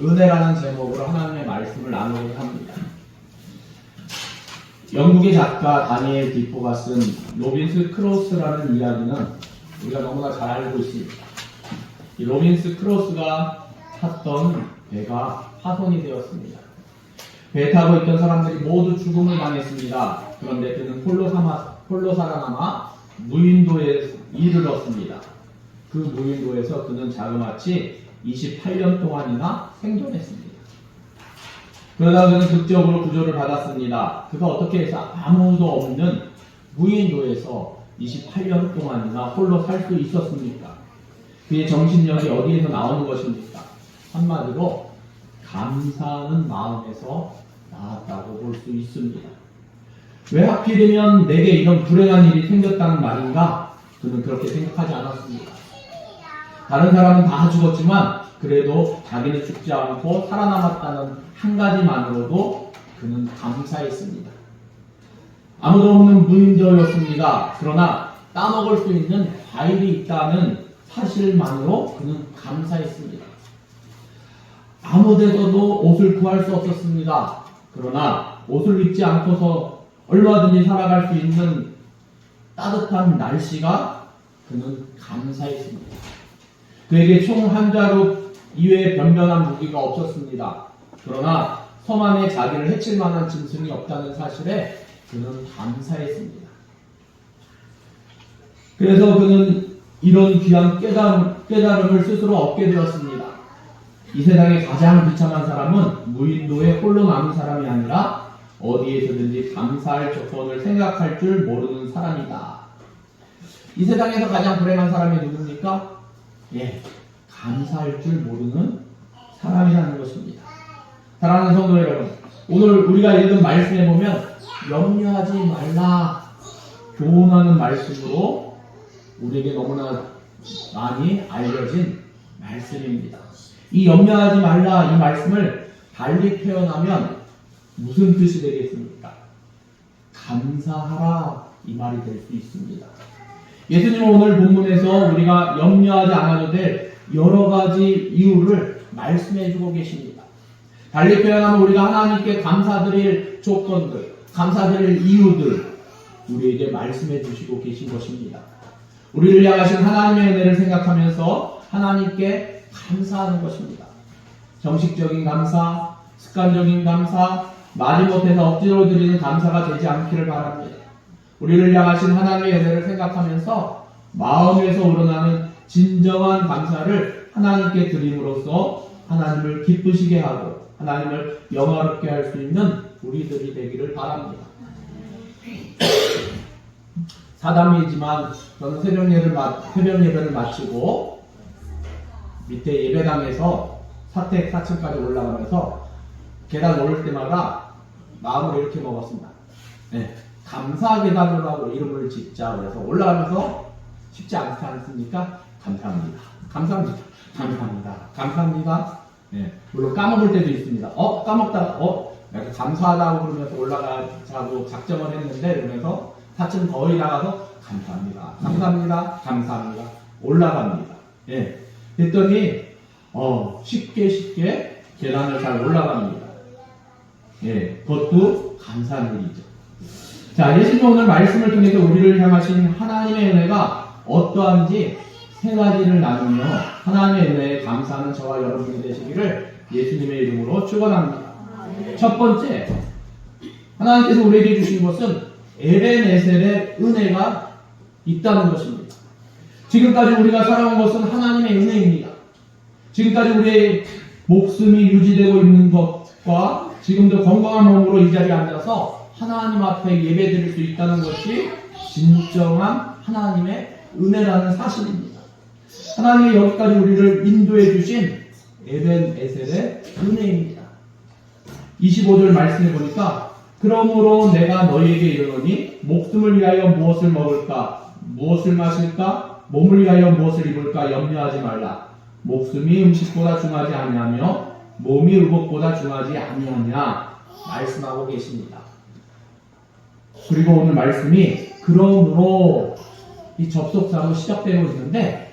은혜라는 제목으로 하나님의 말씀을 나누고자 합니다. 영국의 작가 다니엘 디포가 쓴 로빈스 크로스라는 이야기는 우리가 너무나 잘 알고 있습니다. 이 로빈스 크로스가 탔던 배가 파손이 되었습니다. 배 타고 있던 사람들이 모두 죽음을 당했습니다. 그런데 그는 홀로, 삼아, 홀로 살아남아 무인도에 이르렀습니다. 그 무인도에서 그는 자그마치 28년 동안이나 생존했습니다. 그러다 그는 극적으로 구조를 받았습니다. 그가 어떻게 해서 아무도 없는 무인도에서 28년 동안이나 홀로 살 수 있었습니까? 그의 정신력이 어디에서 나오는 것입니까? 한마디로 감사하는 마음에서 나왔다고 볼 수 있습니다. 왜 하필이면 내게 이런 불행한 일이 생겼다는 말인가? 그는 그렇게 생각하지 않았습니다. 다른 사람은 다 죽었지만 그래도 자기는 죽지 않고 살아남았다는 한 가지만으로도 그는 감사했습니다. 아무도 없는 무인도였습니다. 그러나 따먹을 수 있는 과일이 있다는 사실만으로 그는 감사했습니다. 아무 데서도 옷을 구할 수 없었습니다. 그러나 옷을 입지 않고서 얼마든지 살아갈 수 있는 따뜻한 날씨가 그는 감사했습니다. 그에게 총 한 자루 이외의 변변한 무기가 없었습니다. 그러나 섬 안에 자기를 해칠 만한 짐승이 없다는 사실에 그는 감사했습니다. 그래서 그는 이런 귀한 깨달음, 깨달음을 스스로 얻게 되었습니다. 이 세상에 가장 비참한 사람은 무인도에 홀로 남은 사람이 아니라 어디에서든지 감사할 조건을 생각할 줄 모르는 사람이다. 이 세상에서 가장 불행한 사람이 누굽니까? 예, 감사할 줄 모르는 사람이라는 것입니다. 사랑하는 성도 여러분, 오늘 우리가 읽은 말씀에 보면 염려하지 말라 교훈하는 말씀으로 우리에게 너무나 많이 알려진 말씀입니다. 이 염려하지 말라 이 말씀을 달리 표현하면 무슨 뜻이 되겠습니까? 감사하라 이 말이 될 수 있습니다. 예수님은 오늘 본문에서 우리가 염려하지 않아도 될 여러 가지 이유를 말씀해 주고 계십니다. 달리 표현하면 우리가 하나님께 감사드릴 조건들, 감사드릴 이유들 우리에게 말씀해 주시고 계신 것입니다. 우리를 향하신 하나님의 은혜를 생각하면서 하나님께 감사하는 것입니다. 정식적인 감사, 습관적인 감사, 마지못해서 억지로 드리는 감사가 되지 않기를 바랍니다. 우리를 향하신 하나님의 은혜를 생각하면서 마음에서 우러나는 진정한 감사를 하나님께 드림으로써 하나님을 기쁘시게 하고 하나님을 영화롭게 할 수 있는 우리들이 되기를 바랍니다. 사담이지만 저는 새벽 예배를, 마, 새벽 예배를 마치고 밑에 예배당에서 사택 4층까지 올라가면서 계단 오를 때마다 마음을 이렇게 먹었습니다. 네, 감사 계단이라고 이름을 짓자 그래서 올라가면서 쉽지 않지 않습니까? 감사합니다. 감사합니다. 감사합니다. 감사합니다. 네, 물론 까먹을 때도 있습니다. 어 까먹다가 어 이렇게 감사하다고 그러면서 올라가자고 작정을 했는데 그러면서 4층 거의 나가서 감사합니다. 감사합니다. 감사합니다. 올라갑니다. 예. 했더니 어, 쉽게 쉽게 계단을 잘 올라갑니다. 예. 그것도 감사한 일이죠. 자, 예수님 오늘 말씀을 통해서 우리를 향하신 하나님의 은혜가 어떠한지 세 가지를 나누며 하나님의 은혜에 감사하는 저와 여러분이 되시기를 예수님의 이름으로 축원합니다. 첫 번째, 하나님께서 우리에게 주신 것은 에벤에셀의 은혜가 있다는 것입니다. 지금까지 우리가 살아온 것은 하나님의 은혜입니다. 지금까지 우리의 목숨이 유지되고 있는 것과 지금도 건강한 몸으로 이 자리에 앉아서 하나님 앞에 예배 드릴 수 있다는 것이 진정한 하나님의 은혜라는 사실입니다. 하나님이 여기까지 우리를 인도해 주신 에벤에셀의 은혜입니다. 25절 말씀해 보니까 그러므로 내가 너희에게 이르노니 목숨을 위하여 무엇을 먹을까? 무엇을 마실까? 몸을 위하여 무엇을 입을까? 염려하지 말라. 목숨이 음식보다 중하지 아니하며 몸이 의복보다 중하지 아니하냐? 말씀하고 계십니다. 그리고 오늘 말씀이 그러므로 이 접속사로 시작되고 있는데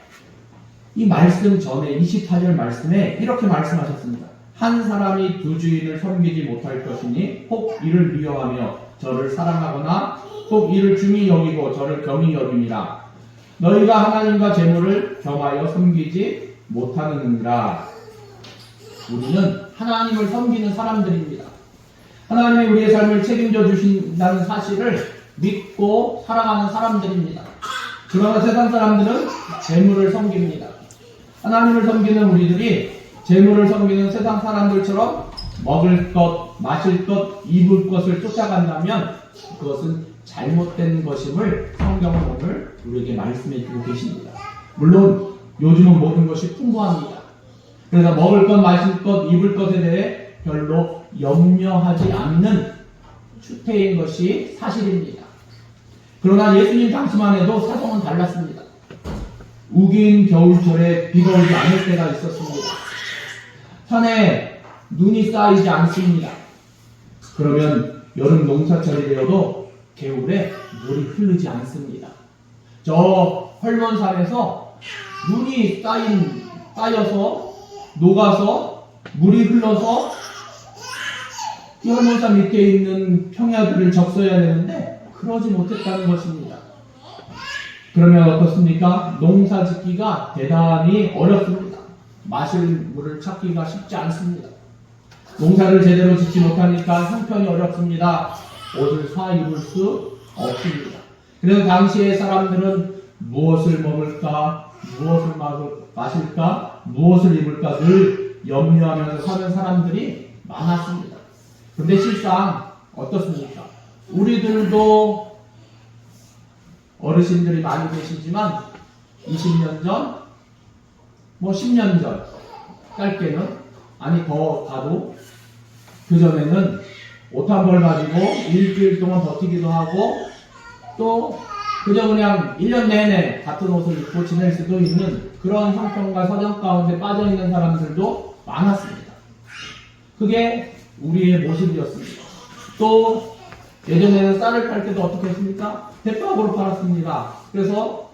이 말씀 전에 28절 말씀에 이렇게 말씀하셨습니다. 한 사람이 두 주인을 섬기지 못할 것이니 혹 이를 미워하며 저를 사랑하거나 혹 이를 중히 여기고 저를 경히 여김이라 너희가 하나님과 재물을 겸하여 섬기지 못하느니라 우리는 하나님을 섬기는 사람들입니다. 하나님이 우리의 삶을 책임져 주신다는 사실을 믿고 살아가는 사람들입니다. 그러나 세상 사람들은 재물을 섬깁니다. 하나님을 섬기는 우리들이 재물을 섬기는 세상 사람들처럼 먹을 것, 마실 것, 입을 것을 쫓아간다면 그것은 잘못된 것임을 성경은 오늘 우리에게 말씀해 주고 계십니다. 물론 요즘은 모든 것이 풍부합니다. 그래서 먹을 것, 마실 것, 입을 것에 대해 별로 염려하지 않는 추태인 것이 사실입니다. 그러나 예수님 당시만 해도 사정은 달랐습니다. 우긴 겨울철에 비가 오지 않을 때가 있었습니다. 산에 눈이 쌓이지 않습니다. 그러면 여름 농사철이 되어도 겨울에 물이 흐르지 않습니다. 저 헐몬산에서 눈이 쌓인, 쌓여서 녹아서 물이 흘러서 이 헐몬산 밑에 있는 평야들을 적셔야 되는데 그러지 못했다는 것입니다. 그러면 어떻습니까? 농사 짓기가 대단히 어렵습니다. 마실 물을 찾기가 쉽지 않습니다. 농사를 제대로 짓지 못하니까 형편이 어렵습니다. 옷을 사 입을 수 없습니다. 그래서 당시의 사람들은 무엇을 먹을까, 무엇을 마- 마실까, 무엇을 입을까 늘 염려하면서 사는 사람들이 많았습니다. 근데 실상 어떻습니까? 우리들도 어르신들이 많이 계시지만 20년 전, 뭐 10년 전, 짧게는 아니 더 가도 그 전에는 옷한벌 가지고 일주일 동안 버티기도 하고 또 그저 그냥 1년 내내 같은 옷을 입고 지낼 수도 있는 그런 형편과 사정 가운데 빠져 있는 사람들도 많았습니다. 그게 우리의 모습이었습니다. 또 예전에는 쌀을 팔 때도 어떻게 했습니까? 대박으로 팔았습니다. 그래서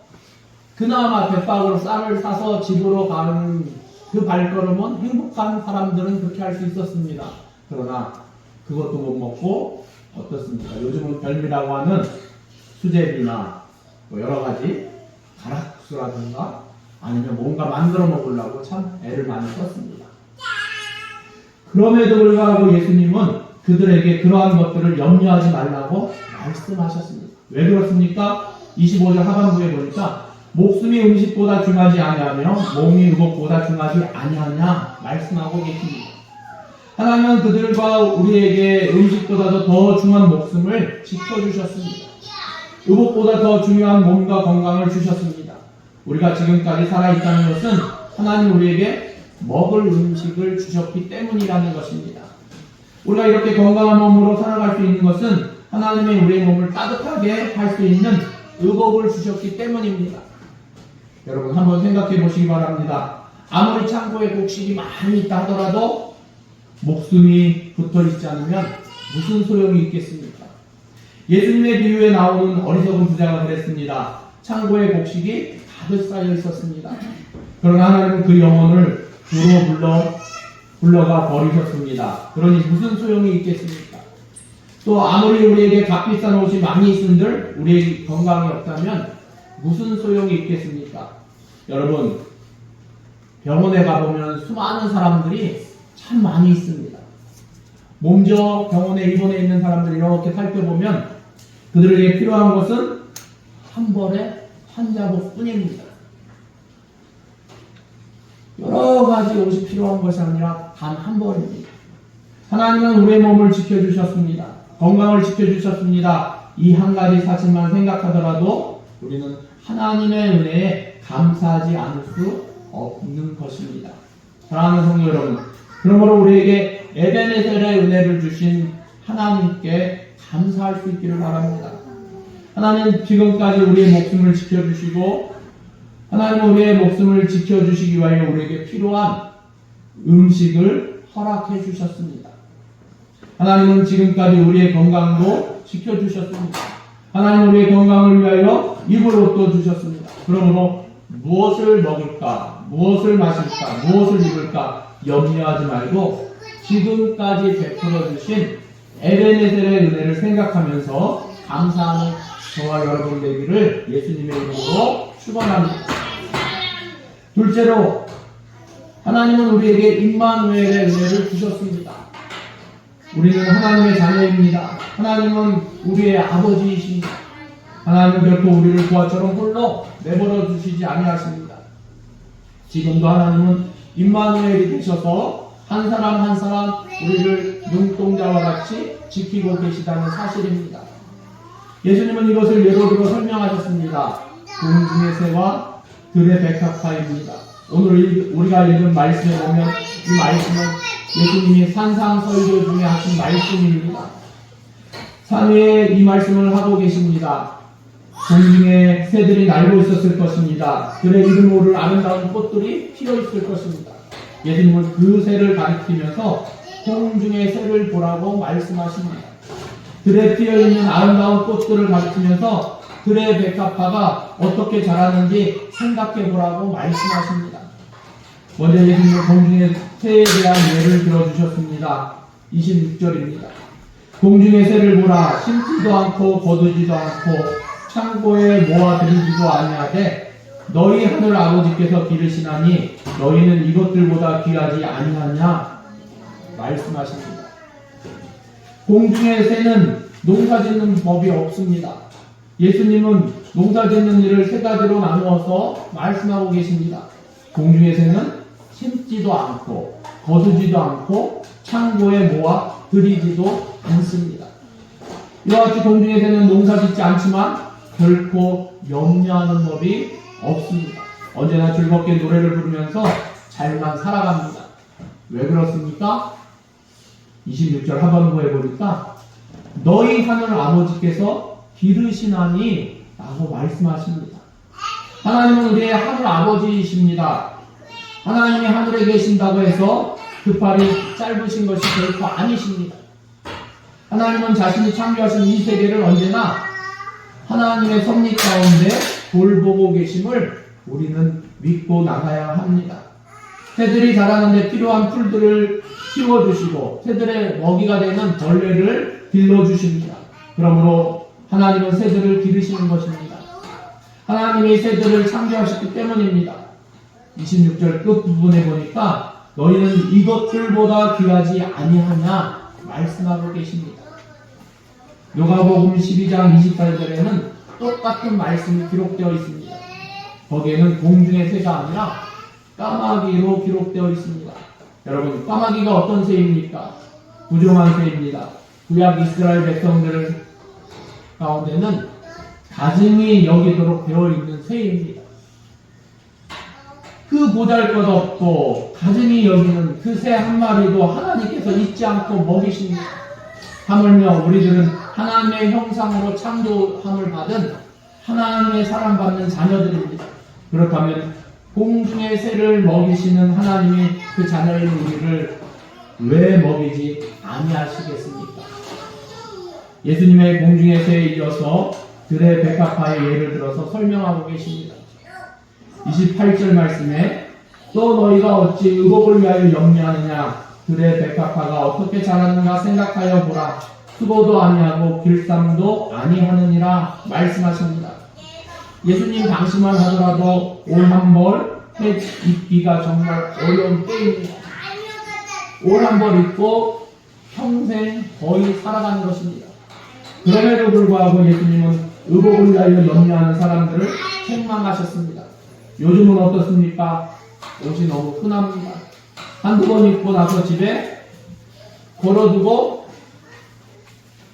그나마 대박으로 쌀을 사서 집으로 가는 그 발걸음은 행복한 사람들은 그렇게 할 수 있었습니다. 그러나 그것도 못 먹고 어떻습니까? 요즘은 별미라고 하는 수제비나 뭐 여러 가지 가락수라든가 아니면 뭔가 만들어 먹으려고 참 애를 많이 썼습니다. 그럼에도 불구하고 예수님은 그들에게 그러한 것들을 염려하지 말라고 말씀하셨습니다. 왜 그렇습니까? 25절 하반부에 보니까 목숨이 음식보다 중하지 아니하며 몸이 의복보다 중하지 아니하냐 말씀하고 계십니다. 하나님은 그들과 우리에게 음식보다도 더 중한 목숨을 지켜주셨습니다. 의복보다 더 중요한 몸과 건강을 주셨습니다. 우리가 지금까지 살아있다는 것은 하나님 우리에게 먹을 음식을 주셨기 때문이라는 것입니다. 우리가 이렇게 건강한 몸으로 살아갈 수 있는 것은 하나님의 우리의 몸을 따뜻하게 할 수 있는 의복을 주셨기 때문입니다. 여러분 한번 생각해 보시기 바랍니다. 아무리 창고에 곡식이 많이 있다 하더라도 목숨이 붙어 있지 않으면 무슨 소용이 있겠습니까? 예수님의 비유에 나오는 어리석은 부자가 그랬습니다. 창고에 곡식이 가득 쌓여 있었습니다. 그러나 하나님은 그 영혼을 주로 불러 불러가 버리셨습니다. 그러니 무슨 소용이 있겠습니까? 또 아무리 우리에게 값비싼 옷이 많이 있은들 우리의 건강이 없다면 무슨 소용이 있겠습니까? 여러분 병원에 가보면 수많은 사람들이 참 많이 있습니다. 몸져 병원에 입원해 있는 사람들 이렇게 살펴보면 그들에게 필요한 것은 한 벌의 환자복 뿐입니다. 여러 가지 옷이 필요한 것이 아니라 단한 벌입니다. 하나님은 우리의 몸을 지켜주셨습니다. 건강을 지켜주셨습니다. 이 한 가지 사실만 생각하더라도 우리는 하나님의 은혜에 감사하지 않을 수 없는 것입니다. 사랑하는 성도 여러분, 그러므로 우리에게 에베네셀의 은혜를 주신 하나님께 감사할 수 있기를 바랍니다. 하나님 지금까지 우리의 목숨을 지켜주시고 하나님 우리의 목숨을 지켜주시기 위하여 우리에게 필요한 음식을 허락해 주셨습니다. 하나님은 지금까지 우리의 건강도 지켜주셨습니다. 하나님 우리의 건강을 위하여 입을 옷도 주셨습니다. 그러므로 무엇을 먹을까, 무엇을 마실까, 무엇을 입을까 염려하지 말고 지금까지 베풀어 주신 에베네셀의 은혜를 생각하면서 감사하는 저와 여러분 되기를 예수님의 이름으로 축원합니다. 둘째로 하나님은 우리에게 임마누엘의 은혜를 주셨습니다. 우리는 하나님의 자녀입니다. 하나님은 우리의 아버지이십니다. 하나님은 결코 우리를 부하처럼 홀로 내버려 두시지 아니하십니다. 지금도 하나님은 임마누엘이 되셔서 한 사람 한 사람 우리를 눈동자와 같이 지키고 계시다는 사실입니다. 예수님은 이것을 예로 들어 설명하셨습니다. 공중의 새와 들의 백합화입니다. 오늘 읽- 우리가 읽은 말씀에 보면 이 말씀은 예수님이 산상설교 중에 하신 말씀입니다. 산위에 이 말씀을 하고 계십니다. 공중에 새들이 날고 있었을 것입니다. 들의 이름 모를 아름다운 꽃들이 피어 있을 것입니다. 예수님은 그 새를 가리키면서 공중의 새를 보라고 말씀하십니다. 들에 피어 있는 아름다운 꽃들을 가리키면서 들의 백합화가 어떻게 자라는지 생각해 보라고 말씀하십니다. 먼저 예수님은 공중의 새에 대한 예를 들어주셨습니다. 26절입니다. 공중의 새를 보라 심지도 않고 거두지도 않고 창고에 모아들이지도 아니하되 너희 하늘 아버지께서 기르시나니 너희는 이것들보다 귀하지 아니하냐 말씀하십니다. 공중의 새는 농사 짓는 법이 없습니다. 예수님은 농사 짓는 일을 세 가지로 나누어서 말씀하고 계십니다. 공중의 새는 심지도 않고 거두지도 않고 창고에 모아 들이지도 않습니다. 이와 같이 공중의 새는 농사 짓지 않지만 결코 염려하는 법이 없습니다. 언제나 즐겁게 노래를 부르면서 잘만 살아갑니다. 왜 그렇습니까? 26절 하반부에 보니까 너희 하늘 아버지께서 기르시나니 라고 말씀하십니다. 하나님은 우리의 하늘 아버지이십니다. 하나님이 하늘에 계신다고 해서 그 팔이 짧으신 것이 결코 아니십니다. 하나님은 자신이 창조하신 이 세계를 언제나 하나님의 섭리 가운데 돌보고 계심을 우리는 믿고 나가야 합니다. 새들이 자라는데 필요한 풀들을 키워주시고 새들의 먹이가 되는 벌레를 길러주십니다. 그러므로 하나님은 새들을 기르시는 것입니다. 하나님이 새들을 창조하셨기 때문입니다. 26절 끝부분에 보니까 너희는 이것들보다 귀하지 아니하냐 말씀하고 계십니다. 요가복음 12장 28절에는 똑같은 말씀이 기록되어 있습니다. 거기에는 공중의 새가 아니라 까마귀로 기록되어 있습니다. 여러분, 까마귀가 어떤 새입니까? 부정한 새입니다. 구약 이스라엘 백성들 가운데는 가증이 여기도록 되어 있는 새입니다. 그 보잘 것 없고 가증이 여기는 그 새 한 마리도 하나님께서 잊지 않고 먹이십니다. 하물며 우리들은 하나님의 형상으로 창조함을 받은 하나님의 사랑받는 자녀들입니다. 그렇다면 공중의 새를 먹이시는 하나님이 그 자녀인 우리를 왜 먹이지 아니하시겠습니까? 예수님의 공중의 새에 이어서 들의 백합화의 예를 들어서 설명하고 계십니다. 28절 말씀에 또 너희가 어찌 의복을 위하여 염려하느냐 들의 백합화가 어떻게 자라는가 생각하여 보라 수고도 아니하고 길쌈도 아니하느니라 말씀하십니다. 예수님 당시만 하더라도 올 한벌 해 입기가 정말 어려운 때입니다. 올 한벌 입고 평생 거의 살아가는 것입니다. 그럼에도 불구하고 예수님은 의복을 위하여 염려하는 사람들을 책망하셨습니다. 요즘은 어떻습니까? 옷이 너무 흔합니다. 한두 번 입고 나서 집에 걸어두고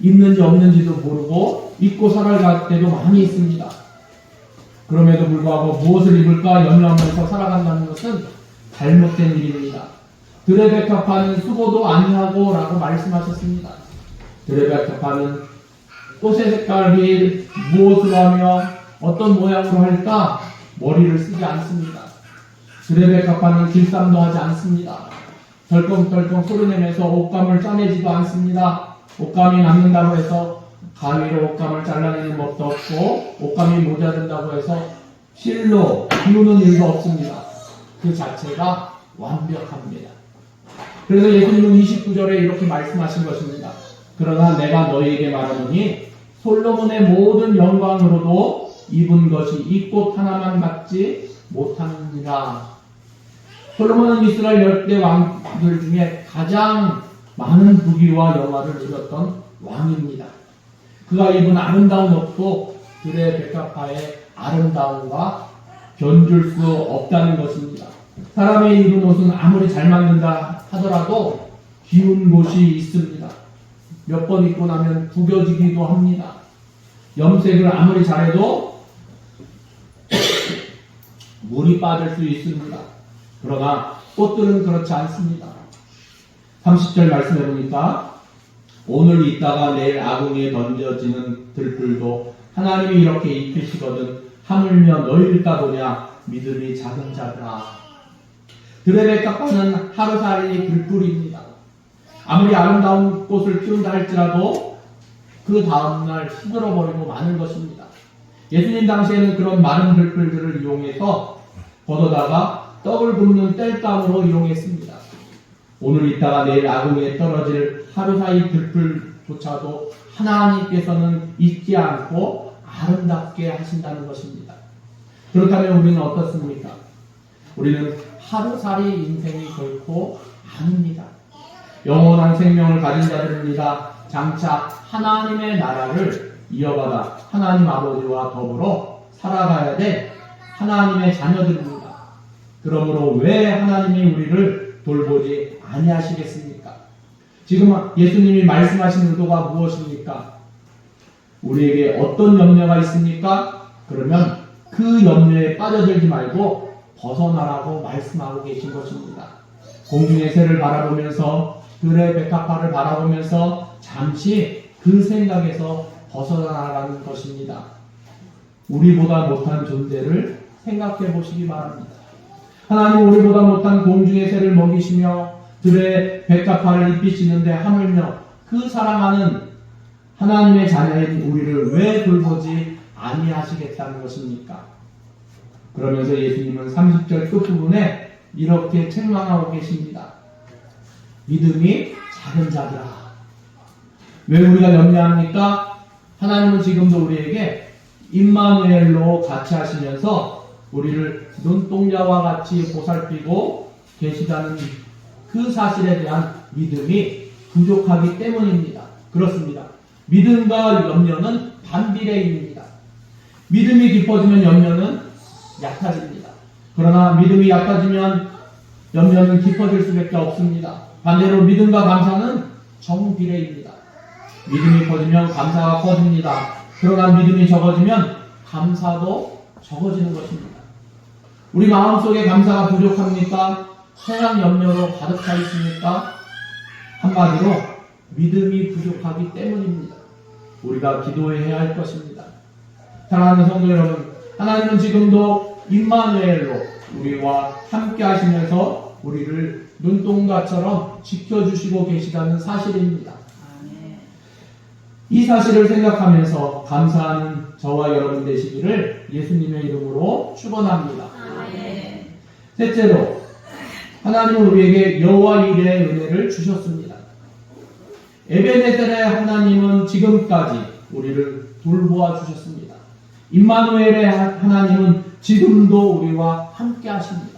있는지 없는지도 모르고 입고 살아갈 때도 많이 있습니다. 그럼에도 불구하고 무엇을 입을까 염려하면서 살아간다는 것은 잘못된 일입니다. 드레베카파는 수고도 아니하고 라고 말씀하셨습니다. 드레베카파는 꽃의 색깔이 무엇을 하며 어떤 모양으로 할까 머리를 쓰지 않습니다. 드레베카파는 길쌈도 하지 않습니다. 덜컹덜컹 소리내면서 옷감을 짜내지도 않습니다. 옷감이 남는다고 해서 가위로 옷감을 잘라내는 법도 없고 옷감이 모자른다고 해서 실로 비우는 일도 없습니다. 그 자체가 완벽합니다. 그래서 예수님은 29절에 이렇게 말씀하신 것입니다. 그러나 내가 너희에게 말하노니 솔로몬의 모든 영광으로도 입은 것이 이 꽃 하나만 갖지 못하느니라. 솔로몬은 이스라엘 열대 왕들 중에 가장 많은 부귀와 영화를 누렸던 왕입니다. 그가 입은 아름다운 옷도 들의 백합화의 아름다움과 견줄 수 없다는 것입니다. 사람의 입은 옷은 아무리 잘 만든다 하더라도 기운 곳이 있습니다. 몇 번 입고 나면 구겨지기도 합니다. 염색을 아무리 잘해도 물이 빠질 수 있습니다. 그러나 꽃들은 그렇지 않습니다. 30절 말씀해 보니까 오늘 있다가 내일 아궁이에 던져지는 들불도 하나님이 이렇게 입히시거든 하물며 너희일까 보냐 믿음이 작은 자들아 들의 백합화는 하루살이 들불입니다. 아무리 아름다운 꽃을 피운다 할지라도 그 다음날 시들어버리고 마는 것입니다. 예수님 당시에는 그런 많은 들불들을 이용해서 걷어다가 떡을 굽는 땔감으로 이용했습니다. 오늘 있다가 내일 아궁이에 떨어질 하루 사이 들불조차도 하나님께서는 잊지 않고 아름답게 하신다는 것입니다. 그렇다면 우리는 어떻습니까? 우리는 하루살이 인생이 결코 아닙니다. 영원한 생명을 가진 자들입니다. 장차 하나님의 나라를 이어받아 하나님 아버지와 더불어 살아가야 될 하나님의 자녀들입니다. 그러므로 왜 하나님이 우리를 돌보지 아니하시겠습니까? 지금 예수님이 말씀하신 의도가 무엇입니까? 우리에게 어떤 염려가 있습니까? 그러면 그 염려에 빠져들지 말고 벗어나라고 말씀하고 계신 것입니다. 공중의 새를 바라보면서 들의 백합화를 바라보면서 잠시 그 생각에서 벗어나라는 것입니다. 우리보다 못한 존재를 생각해 보시기 바랍니다. 하나님 우리보다 못한 공중의 새를 먹이시며 들의 백합화를 입히시는데 하물며 그 사랑하는 하나님의 자녀인 우리를 왜 돌보지 아니하시겠다는 것입니까? 그러면서 예수님은 30절 끝부분에 이렇게 책망하고 계십니다. 믿음이 작은 자들아. 왜 우리가 염려합니까? 하나님은 지금도 우리에게 임마누엘로 같이 하시면서 우리를 눈동자와 같이 보살피고 계시다는 그 사실에 대한 믿음이 부족하기 때문입니다. 그렇습니다. 믿음과 염려는 반비례입니다. 믿음이 깊어지면 염려는 약해집니다. 그러나 믿음이 약해지면 염려는 깊어질 수밖에 없습니다. 반대로 믿음과 감사는 정비례입니다. 믿음이 커지면 감사가 커집니다. 그러나 믿음이 적어지면 감사도 적어지는 것입니다. 우리 마음속에 감사가 부족합니까? 세상 염려로 가득 차 있습니까? 한마디로 믿음이 부족하기 때문입니다. 우리가 기도해야 할 것입니다. 사랑하는 성도 여러분, 하나님은 지금도 임마누엘로 우리와 함께 하시면서 우리를 눈동자처럼 지켜주시고 계시다는 사실입니다. 이 사실을 생각하면서 감사하는 저와 여러분 되시기를 예수님의 이름으로 축원합니다. 셋째로 하나님은 우리에게 여호와 일의 은혜를 주셨습니다. 에베네셀의 하나님은 지금까지 우리를 돌보아 주셨습니다. 임마누엘의 하나님은 지금도 우리와 함께 하십니다.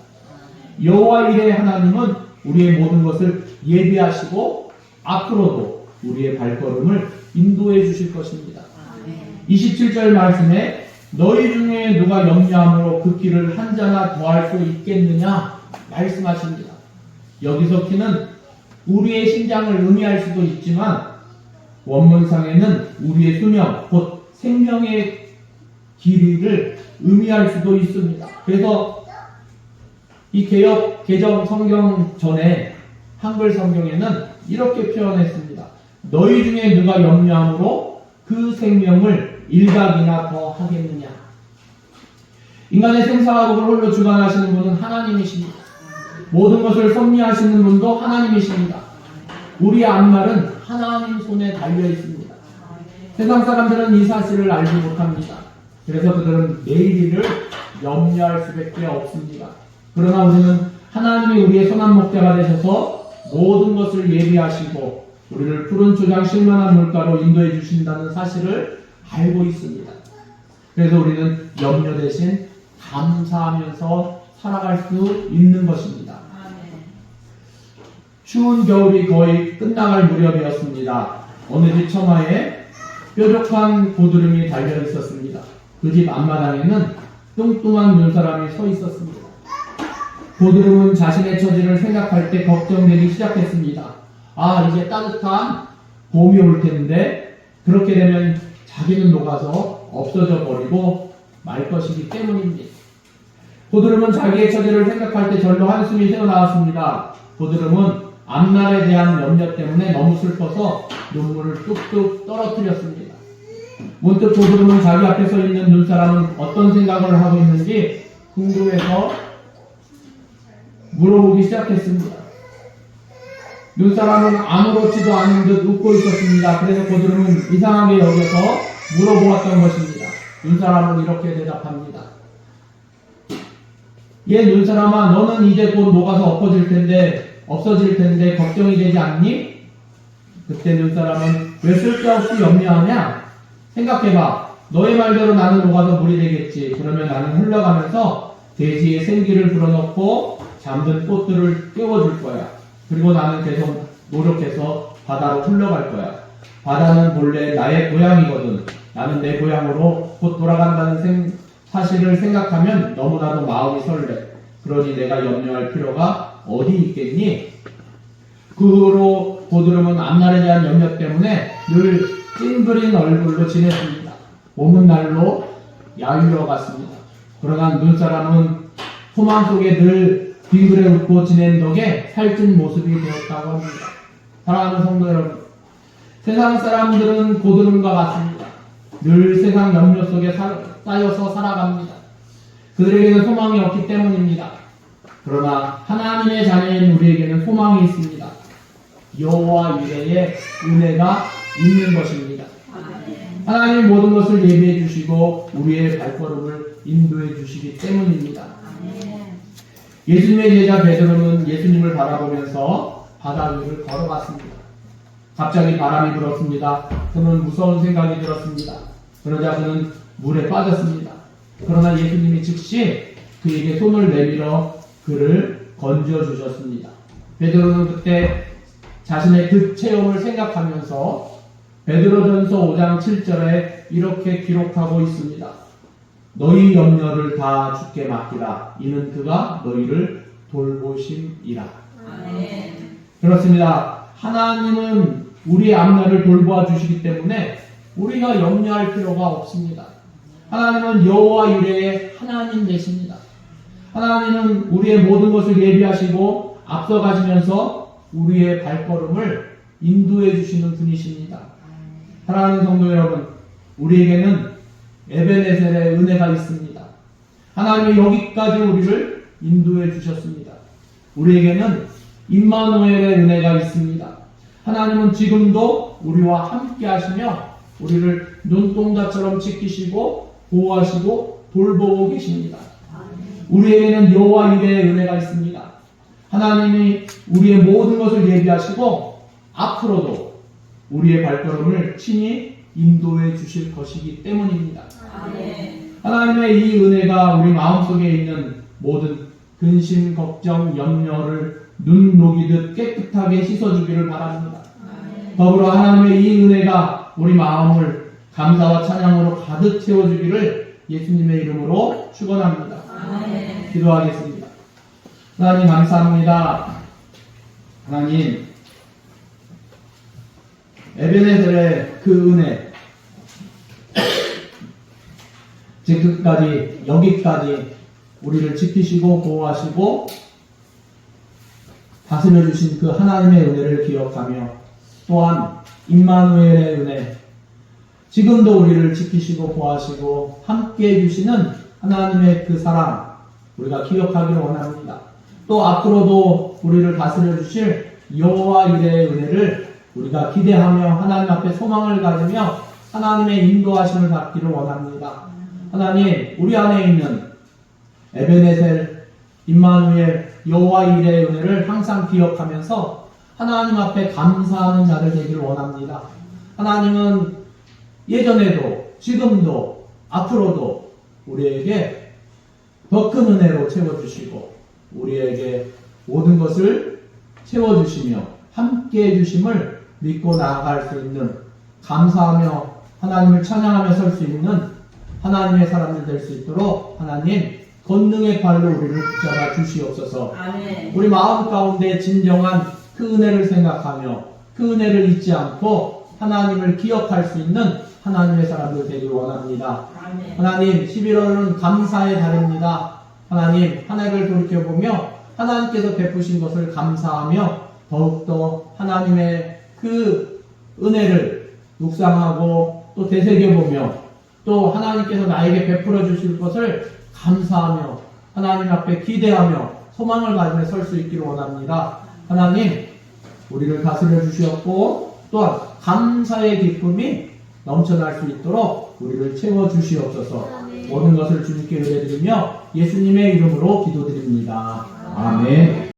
여호와 일의 하나님은 우리의 모든 것을 예비하시고 앞으로도 우리의 발걸음을 인도해 주실 것입니다. 27절 말씀에 너희 중에 누가 염려함으로 그 길을 한 자나 더할 수 있겠느냐 말씀하십니다. 여기서 키는 우리의 신장을 의미할 수도 있지만 원문상에는 우리의 수명, 곧 생명의 길이를 의미할 수도 있습니다. 그래서 이 개혁 개정 성경 전에 한글 성경에는 이렇게 표현했습니다. 너희 중에 누가 염려함으로 그 생명을 일각이나 더 하겠느냐? 인간의 생사하고를 홀로 주관하시는 분은 하나님이십니다. 모든 것을 섭리하시는 분도 하나님이십니다. 우리의 앞날은 하나님 손에 달려 있습니다. 세상 사람들은 이 사실을 알지 못합니다. 그래서 그들은 내일을 염려할 수밖에 없습니다. 그러나 우리는 하나님이 우리의 선한 목자가 되셔서 모든 것을 예비하시고 우리를 푸른 초장 실만한 물가로 인도해 주신다는 사실을 알고 있습니다. 그래서 우리는 염려 대신 감사하면서 살아갈 수 있는 것입니다. 추운 겨울이 거의 끝나갈 무렵이었습니다. 어느 집 처마에 뾰족한 고드름이 달려 있었습니다. 그 집 앞마당에는 뚱뚱한 눈사람이 서 있었습니다. 고드름은 자신의 처지를 생각할 때 걱정되기 시작했습니다. 아, 이제 따뜻한 봄이 올 텐데, 그렇게 되면 자기는 녹아서 없어져 버리고 말 것이기 때문입니다. 고드름은 자기의 처지를 생각할 때 절로 한숨이 새어나왔습니다. 고드름은 앞날에 대한 염려 때문에 너무 슬퍼서 눈물을 뚝뚝 떨어뜨렸습니다. 문득 고드름은 자기 앞에 서 있는 눈사람은 어떤 생각을 하고 있는지 궁금해서 물어보기 시작했습니다. 눈사람은 아무렇지도 않은 듯 웃고 있었습니다. 그래서 고드름은 이상하게 여겨서 물어보았던 것입니다. 눈사람은 이렇게 대답합니다. 얘 눈사람아 너는 이제 곧 녹아서 엎어질 텐데 없어질 텐데 걱정이 되지 않니? 그때 눈사람은 왜 쓸데없이 염려하냐? 생각해봐. 너의 말대로 나는 녹아서 물이 되겠지. 그러면 나는 흘러가면서 대지에 생기를 불어넣고 잠든 꽃들을 깨워줄 거야. 그리고 나는 계속 노력해서 바다로 흘러갈 거야. 바다는 본래 나의 고향이거든. 나는 내 고향으로 곧 돌아간다는 생- 사실을 생각하면 너무나도 마음이 설레. 그러니 내가 염려할 필요가 어디 있겠니? 그 후로 고드름은 앞날에 대한 염려 때문에 늘 찡그린 얼굴로 지냈습니다. 몸은 날로 야유러 갔습니다. 그러나 눈사람은 소망 속에 늘 빙그레 웃고 지낸 덕에 살찐 모습이 되었다고 합니다. 사랑하는 성도 여러분, 세상 사람들은 고드름과 같습니다. 늘 세상 염려 속에 사- 쌓여서 살아갑니다. 그들에게는 소망이 없기 때문입니다. 그러나 하나님의 자녀인 우리에게는 소망이 있습니다. 여호와 유래의 은혜가 있는 것입니다. 하나님 모든 것을 예비해 주시고 우리의 발걸음을 인도해 주시기 때문입니다. 예수님의 제자 베드로는 예수님을 바라보면서 바다 위를 걸어갔습니다. 갑자기 바람이 불었습니다. 그는 무서운 생각이 들었습니다. 그러자 그는 물에 빠졌습니다. 그러나 예수님이 즉시 그에게 손을 내밀어 그를 건져 주셨습니다. 베드로는 그때 자신의 그 체험을 생각하면서 베드로전서 5장 7절에 이렇게 기록하고 있습니다. 너희 염려를 다 주께 맡기라. 이는 그가 너희를 돌보심이라. 그렇습니다. 하나님은 우리의 앞날을 돌보아 주시기 때문에 우리가 염려할 필요가 없습니다. 하나님은 여호와 유래의 하나님 되십니다. 하나님은 우리의 모든 것을 예비하시고 앞서 가시면서 우리의 발걸음을 인도해 주시는 분이십니다. 사랑하는 성도 여러분, 우리에게는 에베네셀의 은혜가 있습니다. 하나님이 여기까지 우리를 인도해 주셨습니다. 우리에게는 임마누엘의 은혜가 있습니다. 하나님은 지금도 우리와 함께 하시며 우리를 눈동자처럼 지키시고 보호하시고 돌보고 계십니다. 우리에게는 여호와 유래의 은혜가 있습니다. 하나님이 우리의 모든 것을 예비하시고 앞으로도 우리의 발걸음을 친히 인도해 주실 것이기 때문입니다. 하나님의 이 은혜가 우리 마음속에 있는 모든 근심, 걱정, 염려를 눈 녹이듯 깨끗하게 씻어주기를 바랍니다. 더불어 하나님의 이 은혜가 우리 마음을 감사와 찬양으로 가득 채워주기를 예수님의 이름으로 축원합니다. 기도하겠습니다. 하나님 감사합니다. 하나님 에베네셀의 그 은혜 지금까지 여기까지 우리를 지키시고 보호하시고 다스려 주신 그 하나님의 은혜를 기억하며 또한 임마누엘의 은혜 지금도 우리를 지키시고 보호하시고 함께 해 주시는 하나님의 그 사랑 우리가 기억하기를 원합니다. 또 앞으로도 우리를 다스려 주실 여호와 이레의 은혜를 우리가 기대하며 하나님 앞에 소망을 가지며 하나님의 인도하심을 받기를 원합니다. 하나님 우리 안에 있는 에베네셀, 임마누엘, 여호와 이레의 은혜를 항상 기억하면서 하나님 앞에 감사하는 자들 되기를 원합니다. 하나님은 예전에도 지금도 앞으로도 우리에게 더 큰 은혜로 채워주시고 우리에게 모든 것을 채워주시며 함께 해주심을 믿고 나아갈 수 있는 감사하며 하나님을 찬양하며 설 수 있는 하나님의 사람들 될 수 있도록 하나님 권능의 발로 우리를 붙잡아 주시옵소서 아멘. 우리 마음 가운데 진정한 그 은혜를 생각하며 그 은혜를 잊지 않고 하나님을 기억할 수 있는 하나님의 사람들 되길 원합니다. 아멘. 하나님 11월은 감사의 달입니다. 하나님 한 해를 돌이켜보며 하나님께서 베푸신 것을 감사하며 더욱더 하나님의 그 은혜를 묵상하고 또 되새겨보며 또 하나님께서 나에게 베풀어 주실 것을 감사하며 하나님 앞에 기대하며 소망을 가지며 설 수 있기를 원합니다. 하나님 우리를 다스려 주시었고 또한 감사의 기쁨이 넘쳐날 수 있도록 우리를 채워 주시옵소서. 모든 것을 주님께 의뢰드리며 예수님의 이름으로 기도드립니다. 아멘.